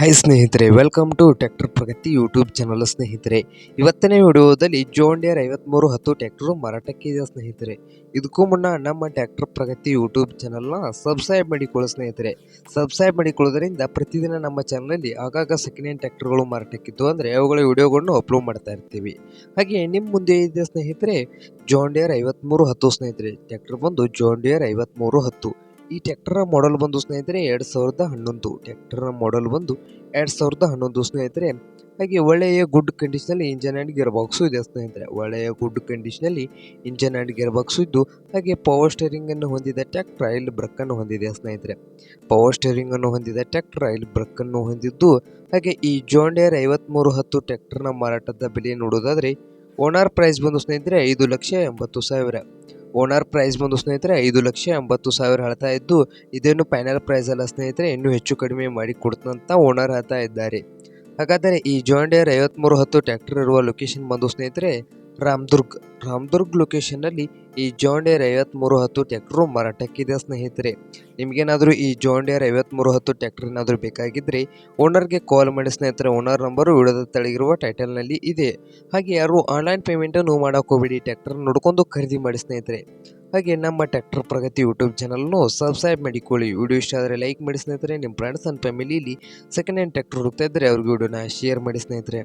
Hi ಸ್ನೇಹಿತರೆ welcome to tractor Pragati YouTube channel ಸ್ನೇಹಿತರೆ. ಇವತ್ತನೇ ವಿಡಿಯೋದಲ್ಲಿ ಜೋನ್ ಡಿಯರ್ ಹತ್ತು ಟ್ರ್ಯಾಕ್ಟರ್ ಮಾರಾಟಕ್ಕೆ ಇದೆ ಸ್ನೇಹಿತರೆ? ಇದಕ್ಕೂ ಮುನ್ನ ನಮ್ಮ ಟ್ರ್ಯಾಕ್ಟರ್ ಪ್ರಗತಿ ಯೂಟ್ಯೂಬ್ ಚಾನಲ್ನ ಸಬ್ಸ್ಕ್ರೈಬ್ ಮಾಡಿಕೊಳ್ಳಿ ಸ್ನೇಹಿತರೆ. ಸಬ್ಸ್ಕ್ರೈಬ್ ಮಾಡಿಕೊಳ್ಳೋದ್ರಿಂದ ಪ್ರತಿದಿನ ನಮ್ಮ ಚಾನಲಲ್ಲಿ ಆಗಾಗ ಸೆಕೆಂಡ್ ಹ್ಯಾಂಡ್ ಟ್ರ್ಯಾಕ್ಟರ್ಗಳು ಮಾರಾಟಕ್ಕಿದ್ದು ಅಂದರೆ ಅವುಗಳ ವಿಡಿಯೋಗಳನ್ನು ಅಪ್ಲೋಡ್ ಮಾಡ್ತಾ ಇರ್ತೀವಿ. ಹಾಗೆ ನಿಮ್ಮ ಮುಂದೆ ಇದೆ ಸ್ನೇಹಿತರೆ? ಜೋನ್ ಡಿಯರ್ ಐವತ್ಮೂರು ಹತ್ತು ಸ್ನೇಹಿತರೆ ಟ್ರ್ಯಾಕ್ಟರ್ ಬಂದು ಜೋನ್ ಡಿಯರ್ ಹತ್ತು. ಈ ಟ್ಯಾಕ್ಟರ್ನ ಮಾಡೆಲ್ ಬಂದು ಸ್ನೇಹಿತರೆ ಎರಡು ಸಾವಿರದ ಹನ್ನೊಂದು. ಟ್ಯಾಕ್ಟರ್ನ ಮಾಡೆಲ್ ಬಂದು ಎರಡು ಸಾವಿರದ ಹನ್ನೊಂದು ಸ್ನೇಹಿತರೆ. ಹಾಗೆ ಒಳ್ಳೆಯ ಗುಡ್ ಕಂಡೀಷನಲ್ಲಿ ಇಂಜನ್ ಆ್ಯಂಡ್ ಗೇರ್ ಬಾಕ್ಸು ಇದೆ ಸ್ನೇಹಿತರೆ. ಒಳ್ಳೆಯ ಗುಡ್ ಕಂಡೀಷನಲ್ಲಿ ಇಂಜನ್ ಆ್ಯಂಡ್ ಗೇರ್ ಬಾಕ್ಸು ಇದ್ದು, ಹಾಗೆ ಪವರ್ ಸ್ಟೇರಿಂಗನ್ನು ಹೊಂದಿದ ಟ್ಯಾಕ್ಟರ್ ಆಯಿಲ್ ಬ್ರಕ್ಕನ್ನು ಹೊಂದಿದೆ ಸ್ನೇಹಿತರೆ. ಪವರ್ ಸ್ಟೇರಿಂಗನ್ನು ಹೊಂದಿದ ಟ್ಯಾಕ್ಟರ್ ಆಯಿಲ್ ಬ್ರಕ್ಕನ್ನು ಹೊಂದಿದ್ದು, ಹಾಗೆ ಈ ಜೋಂಡೇರ್ ಐವತ್ತ್ಮೂರು ಹತ್ತು ಟ್ಯಾಕ್ಟರ್ನ ಮಾರಾಟದ ಬೆಲೆ ನೋಡೋದಾದರೆ ಓನರ್ ಪ್ರೈಸ್ ಬಂದು ಸ್ನೇಹಿತರೆ ಐದು ಲಕ್ಷ ಎಂಬತ್ತು ಸಾವಿರ. ಓನರ್ ಪ್ರೈಸ್ ಬಂದು ಸ್ನೇಹಿತರೆ ಐದು ಲಕ್ಷ ಎಂಬತ್ತು ಸಾವಿರ ಹೇಳ್ತಾ ಇದ್ದು, ಇದೇನು ಫೈನಲ್ ಪ್ರೈಸ್ ಅಲ್ಲ ಸ್ನೇಹಿತರೆ, ಇನ್ನೂ ಹೆಚ್ಚು ಕಡಿಮೆ ಮಾಡಿ ಕೊಡ್ತಂತ ಓನರ್ ಹೇಳ್ತಾ ಇದ್ದಾರೆ. ಹಾಗಾದರೆ ಈ ಜಾಂಡಿಯರ್ ಐವತ್ತ್ಮೂರು ಹತ್ತು ಟ್ಯಾಕ್ಟರ್ ಇರುವ ಲೊಕೇಶನ್ ಬಂದು ಸ್ನೇಹಿತರೆ ರಾಮದುರ್ಗ್. ರಾಮದುರ್ಗ್ ಲೊಕೇಶನ್ನಲ್ಲಿ ಈ ಜಾಂಡಿಯರ್ ಐವತ್ತ್ಮೂರು ಹತ್ತು ಟ್ಯಾಕ್ಟ್ರು ಮಾರಾಟಕ್ಕಿದೆ ಸ್ನೇಹಿತರೆ. ನಿಮಗೇನಾದರೂ ಈ ಜಾಂಡಿಯರ್ ಐವತ್ತ್ಮೂರು ಹತ್ತು ಟ್ಯಾಕ್ಟ್ರ್ ಏನಾದರೂ ಬೇಕಾಗಿದ್ದರೆ ಓನರ್ಗೆ ಕಾಲ್ ಮಾಡಿ ಸ್ನೇಹಿತರೆ ಓನರ್ ನಂಬರು ವಿಡಿಯೋದ ತಳಗಿರುವ ಟೈಟಲ್ನಲ್ಲಿ ಇದೆ. ಹಾಗೆ ಯಾರು ಆನ್ಲೈನ್ ಪೇಮೆಂಟನ್ನು ಮಾಡೋಕೋಬೇಡಿ ಟ್ಯಾಕ್ಟರ್ ನೋಡ್ಕೊಂಡು ಖರೀದಿ ಮಾಡಿ ಸ್ನೇಹಿತರೆ. ಹಾಗೆ ನಮ್ಮ ಟ್ಯಾಕ್ಟರ್ ಪ್ರಗತಿ ಯೂಟ್ಯೂಬ್ ಚಾನಲ್ನು ಸಬ್ಸ್ಕ್ರೈಬ್ ಮಾಡಿಕೊಳ್ಳಿ. ವಿಡಿಯೋ ಇಷ್ಟ ಆದರೆ ಲೈಕ್ ಮಾಡಿ ಸ್ನೇಹಿತರೆ. ನಿಮ್ಮ ಫ್ರೆಂಡ್ಸ್ ಆ್ಯಂಡ್ ಫ್ಯಾಮಿಲಿಯಲ್ಲಿ ಸೆಕೆಂಡ್ ಹ್ಯಾಂಡ್ ಟ್ಯಾಕ್ಟರ್ ಹುಡುಕ್ತಾ ಇದ್ದರೆ ಅವ್ರಿಗೆ ವಿಡಿಯೋನ ಶೇರ್ ಮಾಡಿ ಸ್ನೇಹಿತರೆ.